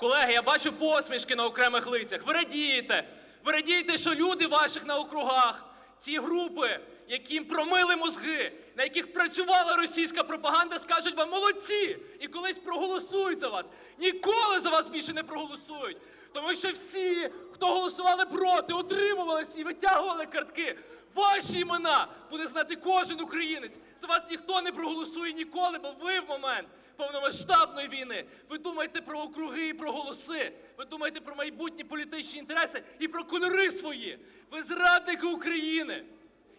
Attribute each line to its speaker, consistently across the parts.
Speaker 1: Колеги, я бачу посмішки на окремих лицях. Ви радієте. Ви радієте, що люди ваших на округах, ці групи, яким промили мозги, на яких працювала російська пропаганда, скажуть вам молодці і колись проголосують за вас. Ніколи за вас більше не проголосують. Тому що всі, хто голосували проти, утримувалися і витягували картки. Ваші імена буде знати кожен українець. За вас ніхто не проголосує ніколи, бо ви в момент повномасштабної війни. Ви думаєте про округи і про голоси. Ви думаєте про майбутні політичні інтереси і про кольори свої. Ви зрадники України.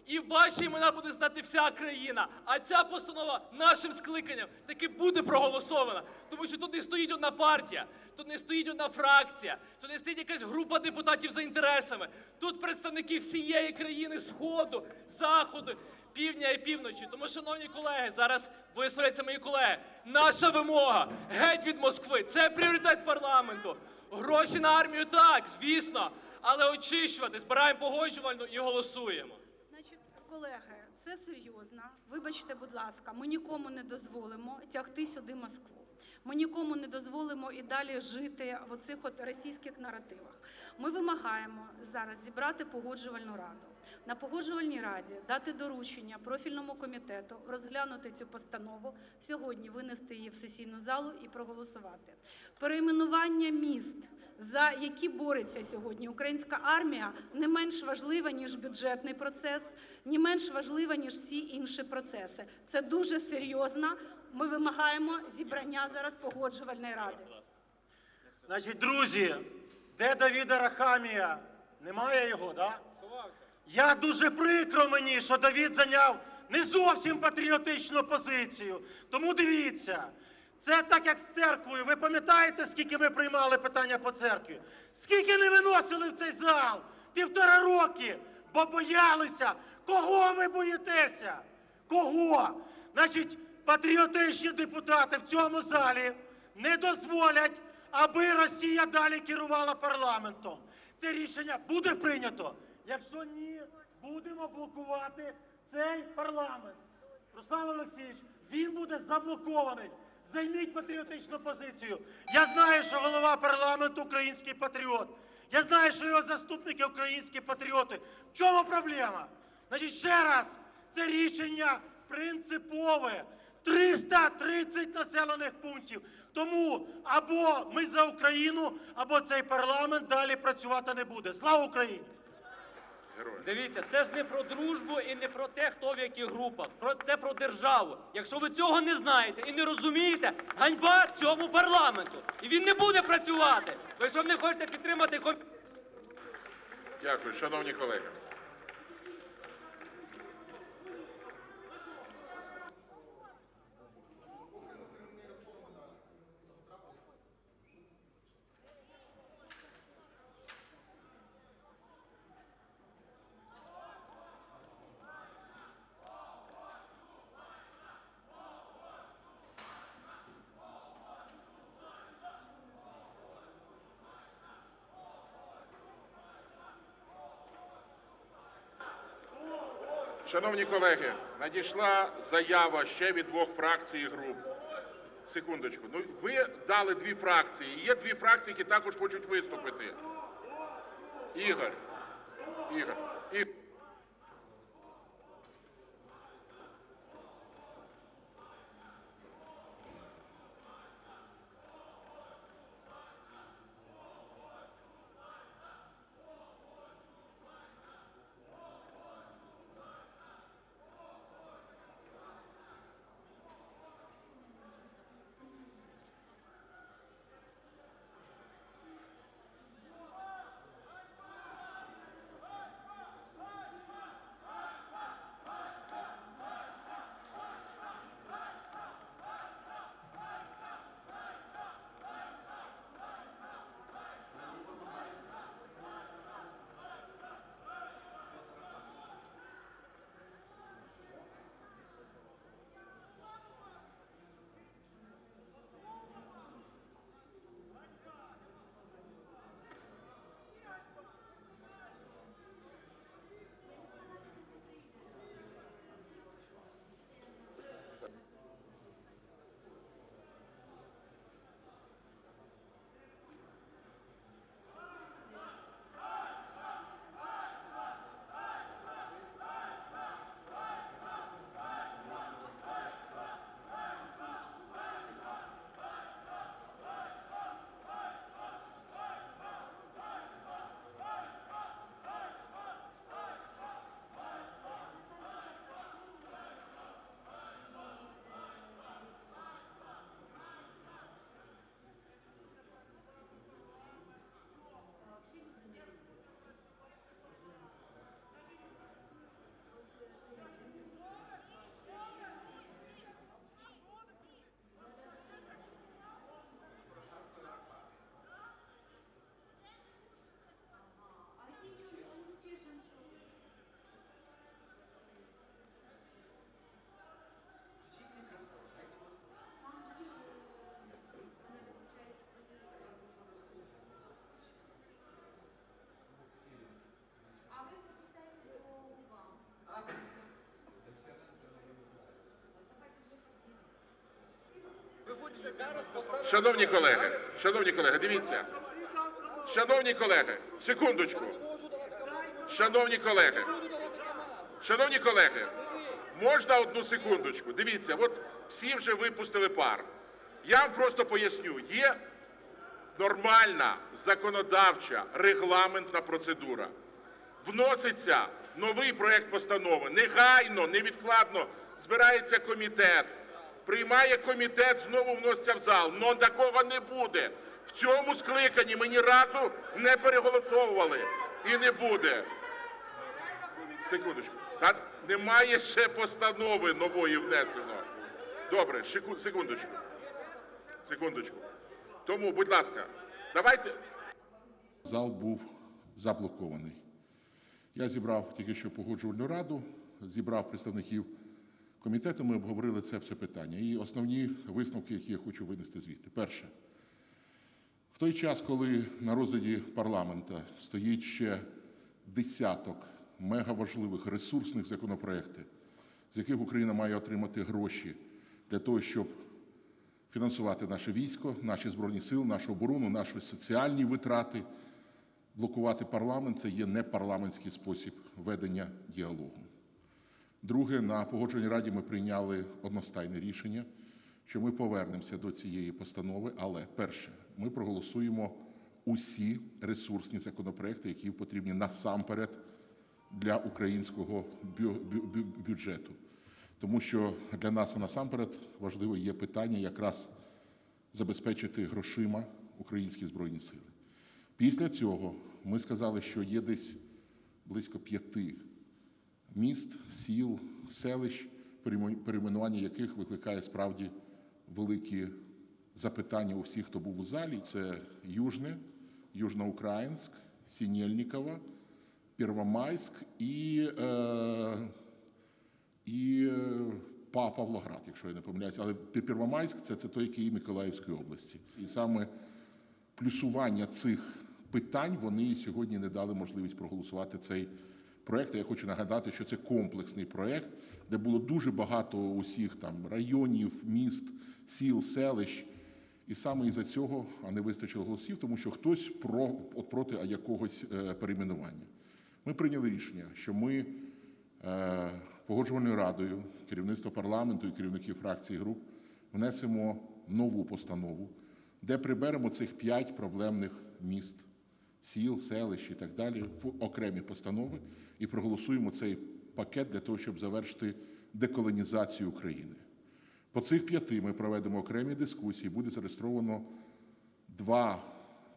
Speaker 1: І ваші імена буде знати вся країна. А ця постанова нашим скликанням таки буде проголосована. Тому що тут не стоїть одна партія, тут не стоїть одна фракція, тут не стоїть якась група депутатів за інтересами. Тут представники всієї країни Сходу, Заходу, півдня і півночі. Тому, шановні колеги, зараз висловляться мої колеги. Наша вимога геть від Москви. Це пріоритет парламенту. Гроші на армію так, звісно, але очищувати, збираємо погоджувальну і голосуємо.
Speaker 2: Значить, колеги, це серйозно. Вибачте, будь ласка, ми нікому не дозволимо тягти сюди Москву. Ми нікому не дозволимо і далі жити в оцих от російських наративах. Ми вимагаємо зараз зібрати погоджувальну раду. На погоджувальній раді дати доручення профільному комітету розглянути цю постанову сьогодні, винести її в сесійну залу і проголосувати. Перейменування міст, за які бореться сьогодні українська армія, не менш важлива ніж бюджетний процес, не менш важлива ніж всі інші процеси. Це дуже серйозно. Ми вимагаємо зібрання зараз погоджувальної ради.
Speaker 3: Значить, друзі, де Давіда Рахамія? Немає його, да? Я дуже прикро мені, що Давід зайняв не зовсім патріотичну позицію. Тому дивіться, це так як з церквою. Ви пам'ятаєте, скільки ми приймали питання по церкві? Скільки не виносили в цей зал? Півтора роки, бо боялися. Кого ви боїтеся? Кого? Значить, патріотичні депутати в цьому залі не дозволять, аби Росія далі керувала парламентом. Це рішення буде прийнято. Якщо ні, будемо блокувати цей парламент. Руслан Олексійович, він буде заблокований. Займіть патріотичну позицію. Я знаю, що голова парламенту український патріот. Я знаю, що його заступники українські патріоти. В чому проблема? Значить, ще раз, це рішення принципове. 330 населених пунктів. Тому або ми за Україну, або цей парламент далі працювати не буде. Слава Україні!
Speaker 4: Героям.
Speaker 1: Дивіться, це ж не про дружбу і не про те, хто в яких групах. Про це про державу. Якщо ви цього не знаєте і не розумієте, ганьба цьому парламенту. І він не буде працювати. Ви що не хочете підтримати.
Speaker 4: Дякую, шановні колеги. Шановні колеги, надійшла заява ще від двох фракцій і груп. Секундочку. Ну ви дали дві фракції. Є дві фракції, які також хочуть виступити. Ігор. Ігор. І... Шановні колеги, шановні колеги, дивіться. Шановні колеги, секундочку. Шановні колеги, шановні колеги, можна одну секундочку? Дивіться, от всі вже випустили пар. Я вам просто поясню, є нормальна законодавча регламентна процедура. Вноситься новий проект постанови. Негайно, невідкладно збирається комітет. Приймає комітет, знову вноситься в зал. Но такого не буде. В цьому скликанні ми ні разу не переголосовували. І не буде. Секундочку. Та немає ще постанови нової внесено. Добре, секундочку. Секундочку. Тому, будь ласка, давайте.
Speaker 5: Зал був заблокований. Я зібрав тільки що погоджувальну раду, зібрав представників комітету, ми обговорили це все питання. І основні висновки, які я хочу винести звідти. Перше, в той час, коли на розгляді парламента стоїть ще десяток мегаважливих ресурсних законопроєктів, з яких Україна має отримати гроші для того, щоб фінансувати наше військо, наші збройні сили, нашу оборону, наші соціальні витрати. Блокувати парламент це є непарламентський спосіб ведення діалогу. Друге, на погоджувальній раді ми прийняли одностайне рішення, що ми повернемося до цієї постанови. Але перше, ми проголосуємо усі ресурсні законопроекти, які потрібні насамперед для українського бю- бю- бю- бюджету. Тому що для нас насамперед важливо є питання якраз забезпечити грошима українські збройні сили. Після цього ми сказали, що є десь близько п'яти міст, сіл, селищ, перейменування яких викликає справді великі запитання у всіх, хто був у залі. Це Южне, Южноукраїнськ, Сінєльніково, Первомайськ і, е, і е, Па- Павлоград, якщо я не помиляюся. Але Первомайськ це, це той, який Миколаївської області. І саме плюсування цих питань вони сьогодні не дали можливість проголосувати цей проект. Я хочу нагадати, що це комплексний проект, де було дуже багато усіх там районів, міст, сіл, селищ. І саме із-за цього не вистачило голосів, тому що хтось про от проти якогось е, перейменування. Ми прийняли рішення, що ми е, погоджувальною радою, керівництво парламенту і керівники фракцій груп внесемо нову постанову, де приберемо цих п'ять проблемних міст, сіл, селищ і так далі в окремі постанови і проголосуємо цей пакет для того, щоб завершити деколонізацію України. По цих п'яти ми проведемо окремі дискусії. Буде зареєстровано два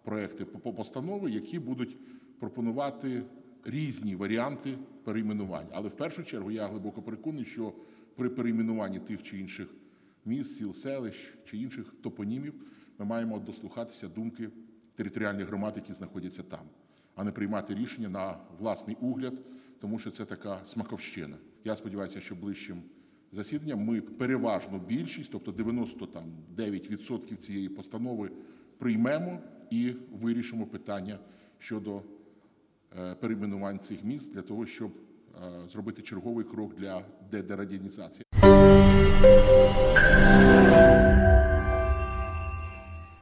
Speaker 5: проекти по по постанови, які будуть пропонувати різні варіанти перейменувань. Але в першу чергу я глибоко переконаний, що при перейменуванні тих чи інших міст, сіл, селищ чи інших топонімів ми маємо дослухатися думки територіальних громад, які знаходяться там, а не приймати рішення на власний угляд, тому що це така смаковщина. Я сподіваюся, що ближчим засіданням ми переважну більшість, тобто 99% цієї постанови, приймемо і вирішимо питання щодо е, перейменувань цих міст для того, щоб е, зробити черговий крок для дедерадянізації.